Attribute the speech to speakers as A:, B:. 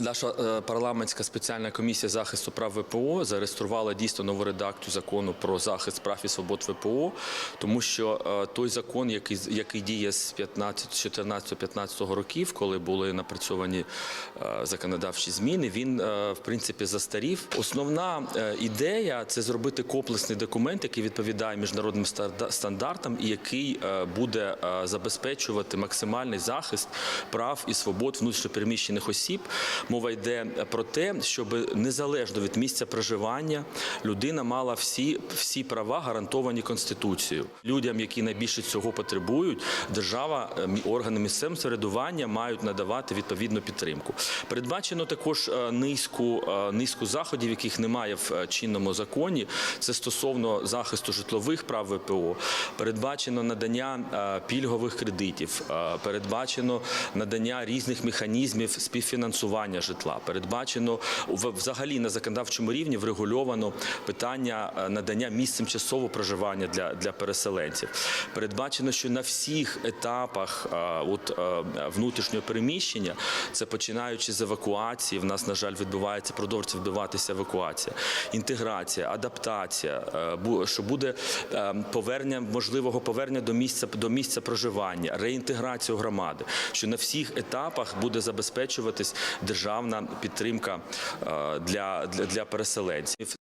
A: Наша е, парламентська спеціальна комісія захисту прав ВПО зареєструвала дійсно нову редакцію закону про захист прав і свобод ВПО, тому що е, той закон, який який діє з 15, 14-15 років, коли були напрацьовані е, законодавчі зміни, він в принципі застарів. Основна ідея це зробити комплексний документ, який відповідає міжнародним стандартам і який буде забезпечувати максимальний захист прав і свобод внутрішньопереміщених осіб. Мова йде про те, щоб незалежно від місця проживання людина мала всі, всі права гарантовані конституцією. Людям, які найбільше цього потребують, держава, е, органи місцевого самоврядування мають надавати відповідну підтримку. Передбачено також е, низку, е, низку заходів, яких немає в е, чинному законі. Це стосовно захисту житлових прав ВПО. Передбачено надання пільгових кредитів, передбачено надання різних механізмів співфінансування житла. Передбачено взагалі на законодавчому рівні врегульовано питання е, надання місць тимчасового проживання для, для переселенців. Передбачено, що на всіх етапах е, от, е, внутрішнього переміщення, це починаючи з евакуації, в нас, на жаль, відбувається, продовжується відбуватися евакуація, інтеграція, адаптація, що буде повернення, можливого повернення до місця, до місця проживання, реінтеграцію громади, що на всіх етапах буде забезпечуватись державна підтримка е, для, для, для переселенців.